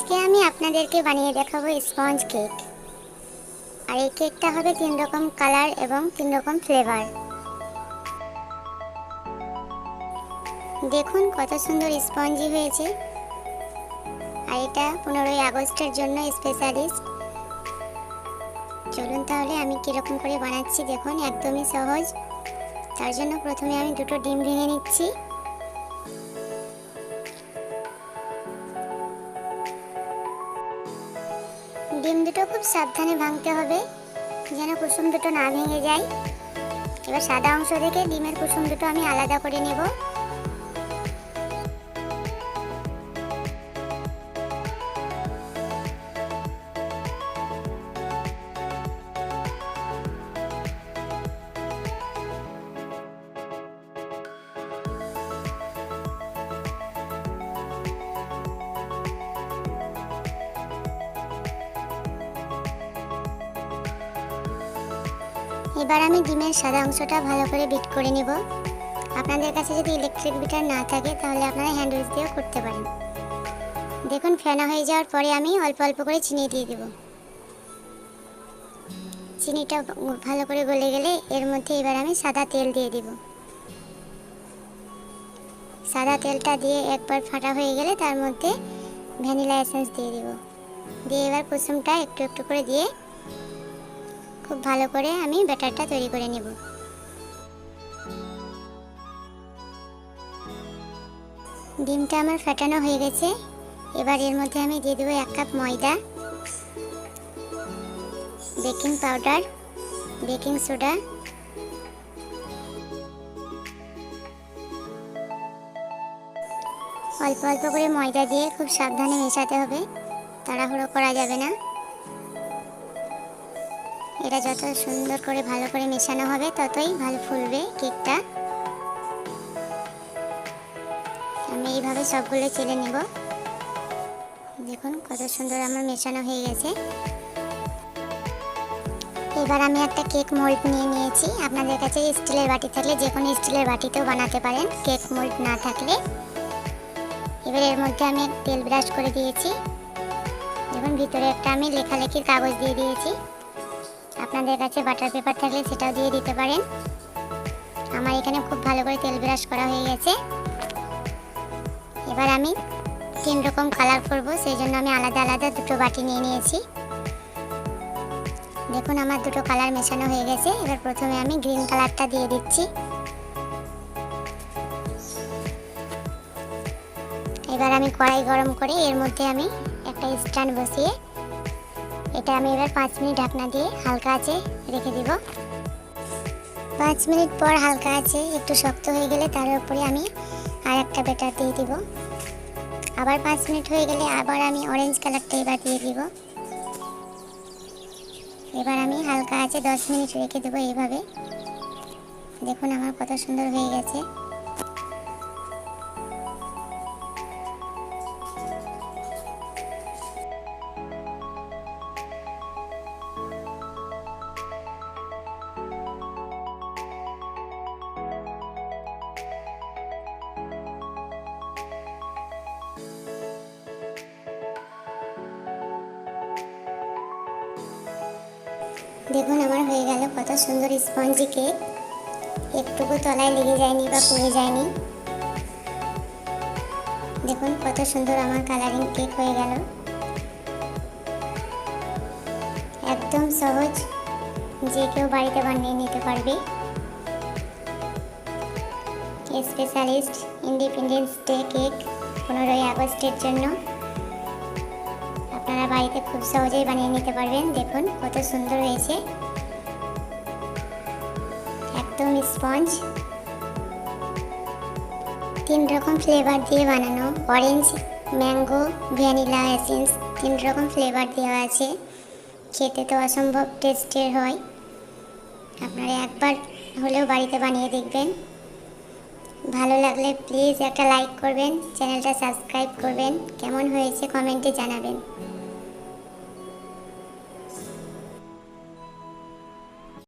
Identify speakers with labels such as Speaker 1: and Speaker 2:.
Speaker 1: আজকে আমি আপনাদেরকে বানিয়ে দেখাবো স্পঞ্জ কেক। আর এই কেকটা হবে তিন রকম কালার এবং তিন রকম ফ্লেভার। দেখুন কত সুন্দর স্পঞ্জি হয়েছে। আর এটা পনেরোই আগস্টের জন্য স্পেশালিস্ট। চলুন তাহলে আমি কীরকম করে বানাচ্ছি দেখুন, একদমই সহজ। তার জন্য প্রথমে আমি দুটো ডিম ভেঙে নিচ্ছি। ডিম দুটো খুব সাবধানে ভাঙতে হবে, যেন কুসুম দুটো না ভেঙে যায়। এবার সাদা অংশ থেকে ডিমের কুসুম দুটো আমি আলাদা করে নেব। এবার আমি ডিমের সাদা অংশটা ভালো করে বিট করে নেব। আপনাদের কাছে যদি ইলেকট্রিক বিটার না থাকে, তাহলে আপনারা হ্যান্ড উইচ দিয়েও করতে পারেন। দেখুন, ফেনা হয়ে যাওয়ার পরে আমি অল্প অল্প করে চিনি দিয়ে দেব। চিনিটা ভালো করে গলে গেলে এর মধ্যে এবার আমি সাদা তেল দিয়ে দিব। সাদা তেলটা দিয়ে একবার ফাটা হয়ে গেলে তার মধ্যে ভ্যানিলা এসেন্স দিয়ে দিব। দিয়ে এবার কুসুমটা একটু একটু করে দিয়ে খুব ভালো করে আমি ব্যাটারটা তৈরি করে নেব। ডিমটা আমার ফাটানো হয়ে গেছে। এবার এর মধ্যে আমি দিয়ে দেবো এক কাপ ময়দা, বেকিং পাউডার, বেকিং সোডা। অল্প অল্প করে ময়দা দিয়ে খুব সাবধানে মেশাতে হবে। তাড়াহুড়ো করা যাবে না। এটা যত সুন্দর করে ভালো করে মেশানো হবে, ততই ভালো ফুলবে কেকটা। আমি এইভাবে সবগুলো চেলে নেব। দেখুন কত সুন্দর আমার মেশানো হয়ে গেছে। এবার আমি একটা কেক মোল্ড নিয়ে নিয়েছি। আপনাদের কাছে স্টিলের বাটি থাকলে যে কোনো স্টিলের বাটিতেও বানাতে পারেন, কেক মোল্ড না থাকলে। এবার এর মধ্যে আমি তেল ব্রাশ করে দিয়েছি। দেখুন ভিতরে একটা আমি লেখালেখির কাগজ দিয়ে দিয়েছি। আপনাদের কাছে বাটার পেপার থাকলে সেটাও দিয়ে দিতে পারেন। আমার এখানে খুব ভালো করে তেল ব্রাশ করা হয়ে গেছে। এবার আমি তিন রকম কালার করব, সেই জন্য আমি আলাদা আলাদা দুটো বাটি নিয়ে নিয়েছি। দেখুন, আমার দুটো কালার মেশানো হয়ে গেছে। এবার প্রথমে আমি গ্রিন কালারটা দিয়ে দিচ্ছি। এবার আমি কড়াই গরম করে এর মধ্যে আমি একটা স্ট্যান্ড বসিয়ে এটা আমি এবার পাঁচ মিনিট ঢাকনা দিয়ে হালকা আছে রেখে দিব। পাঁচ মিনিট পর হালকা আছে একটু শক্ত হয়ে গেলে তার উপরে আমি আর একটা বেটার দিয়ে দিব। আবার পাঁচ মিনিট হয়ে গেলে আবার আমি অরেঞ্জ কালারটা এবার দিয়ে দিব। এবার আমি হালকা আছে দশ মিনিট রেখে দেবো এইভাবে। দেখুন আমার কত সুন্দর হয়ে গেছে। দেখুন, আমার হয়ে গেল কত সুন্দর স্পঞ্জি কেক। একটুকু তলায় লেগে যায়নি বা পড়ে যায়নি। দেখুন, কত সুন্দর আমার কালারিং কেক হয়ে গেল। একদম সহজ, যে কেউ বাড়িতে বানিয়ে নিতে পারবে। স্পেশালিস্ট, ইন্ডিপেন্ডেন্স ডে কেক, পনেরোই আগস্টের জন্য। বাড়িতে খুব সহজেই বানিয়ে নিতে পারবেন। দেখুন কত সুন্দর হয়েছে। একদম স্পঞ্জ। তিন রকম ফ্লেভার দিয়ে বানানো অরেঞ্জ ম্যাঙ্গো ভ্যানিলা এসেন্স তিন রকম ফ্লেভার দেওয়া আছে। খেতে তো অসম্ভব টেস্টের হয়। আপনারা একবার হলেও বাড়িতে বানিয়ে দেখবেন। ভালো লাগলে প্লিজ একটা লাইক করবেন, চ্যানেলটা সাবস্ক্রাইব করবেন। কেমন হয়েছে কমেন্টে জানাবেন।